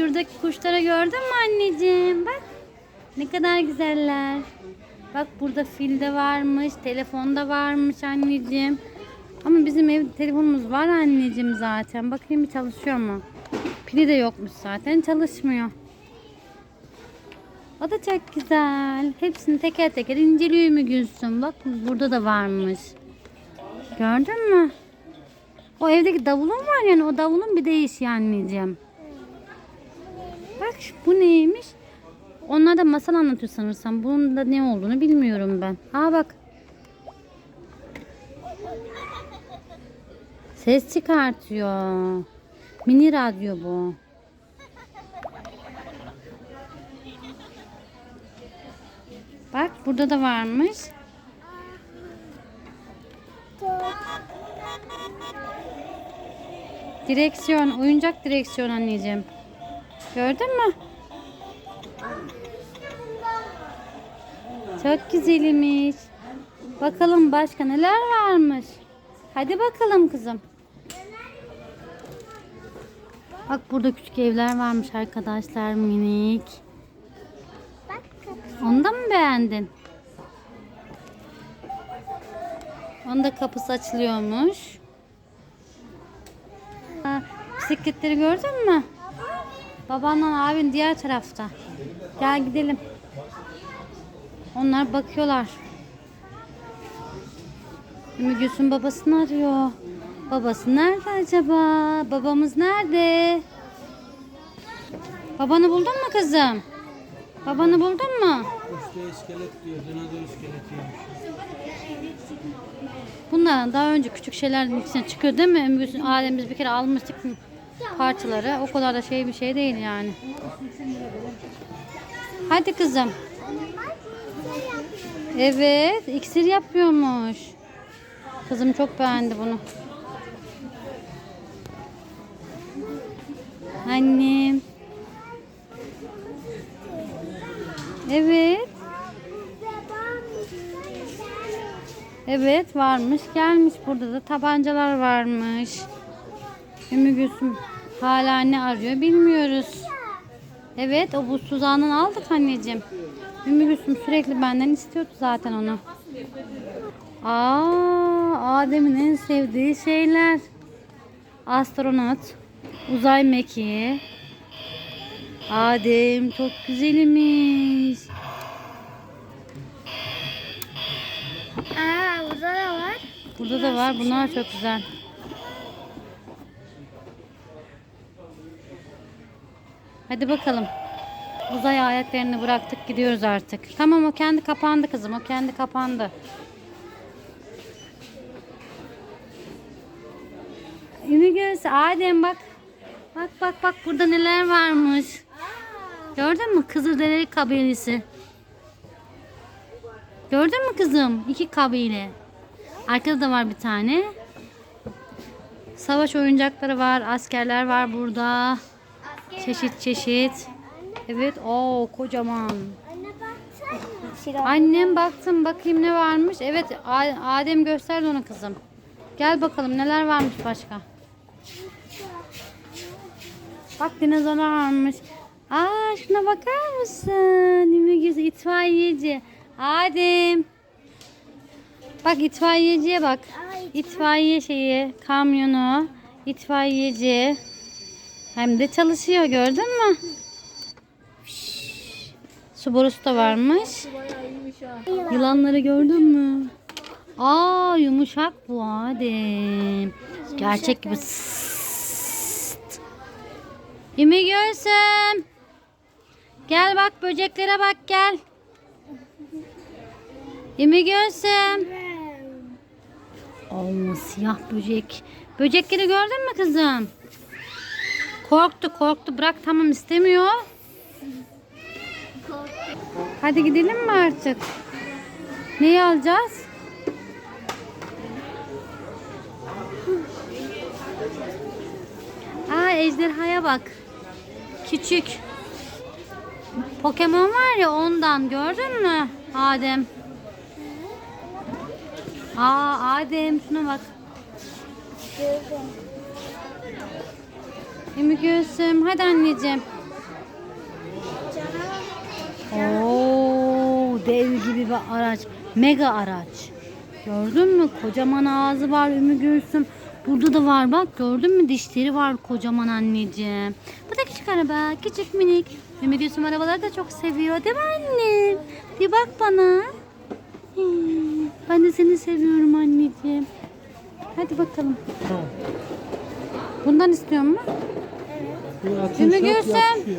şuradaki kuşları gördün mü anneciğim? Bak ne kadar güzeller. Bak burada fil de varmış, telefon da varmış anneciğim. Ama bizim ev telefonumuz var anneciğim zaten. Bakayım bir çalışıyor mu? Pili de yokmuş zaten çalışmıyor. O da çok güzel. Hepsini teker teker inceliyor mu Gülsüm? Bak burada da varmış. Gördün mü? O evdeki davulun var yani o davulun bir değişiyor anneciğim. Bak bu neymiş? Onlar da masal anlatıyor sanırsam. Bunun da ne olduğunu bilmiyorum ben. Ha bak. Ses çıkartıyor. Mini radyo bu. Bak burada da varmış. Direksiyon, oyuncak direksiyon anneciğim. Gördün mü? Çok güzelmiş. Bakalım başka neler varmış. Hadi bakalım kızım. Bak burada küçük evler varmış arkadaşlar minik. Onu da mı beğendin? Onun da kapısı açılıyormuş. Bisikletleri gördün mü? Babanla abin diğer tarafta. Gel gidelim. Onlar bakıyorlar. Ümmü Gülsüm babasını arıyor. Babası nerede acaba? Babamız nerede? Babanı buldun mu kızım? Babanı buldun mu? Üstte iskelet diyor, dinozor iskeletiymiş. Bunlardan daha önce küçük şeylerin içine çıkıyor değil mi? Gülsüm, Adem'imiz bir kere almıştık parçaları. O kadar da şey bir şey değil yani. Hadi kızım. Evet, iksir yapıyormuş. Kızım çok beğendi bunu. Annem. Evet. Evet varmış gelmiş burada da tabancalar varmış. Ümmü Gülsüm hala ne arıyor bilmiyoruz. Evet o buz tuzağından aldık anneciğim. Ümmü Gülsüm sürekli benden istiyordu zaten onu. Aa Adem'in en sevdiği şeyler. Astronot, uzay mekiği. Adem çok güzelmiş. Aa burada da var. Burada da var. Bunlar çok güzel. Hadi bakalım. Uzay aletlerini bıraktık gidiyoruz artık. Tamam o kendi kapandı kızım. O kendi kapandı. Ümü Göz, Adem bak. Bak bak bak burada neler varmış. Gördün mü Kızılderili kabilesi? Gördün mü kızım? İki kabile. Arkada da var bir tane. Savaş oyuncakları var. Askerler var burada. Çeşit çeşit. Evet. o kocaman. Annem baktım bakayım ne varmış. Evet Adem gösterdi onu kızım. Gel bakalım neler varmış başka. Bak dinozorlar varmış. Aa şuna bakar mısın? Ümmü itfaiyeci. Adem. Bak itfaiyeciye bak. İtfaiye şeyi, kamyonu, itfaiyeci. Hem de çalışıyor gördün mü? Su borusu da varmış. Yılanları gördün mü? Aa yumuşak bu Adem. Gerçek gibi. Ümmü Gülsüm. Gel bak böceklere bak gel. Ümmü Gülsüm. Allah siyah böcek. Böcekleri gördün mü kızım? Korktu korktu bırak tamam istemiyor. Hadi gidelim mi artık? Neyi alacağız? Aa ejderhaya bak. Küçük. Pokemon var ya ondan gördün mü Adem? Aa Adem şuna bak. Ümmü Gülsüm hadi anneciğim. Oo, dev gibi bir araç. Mega araç. Gördün mü? Kocaman ağzı var Ümmü Gülsüm. Burada da var bak gördün mü dişleri var kocaman anneciğim. Bu da küçük araba küçük minik. Ümmü Gülsüm arabaları da çok seviyor değil mi annem? Bir bak bana. Hmm, Ben de seni seviyorum anneciğim. Hadi bakalım. Tamam. Bundan istiyor mu? Ümmü şap Gülsüm.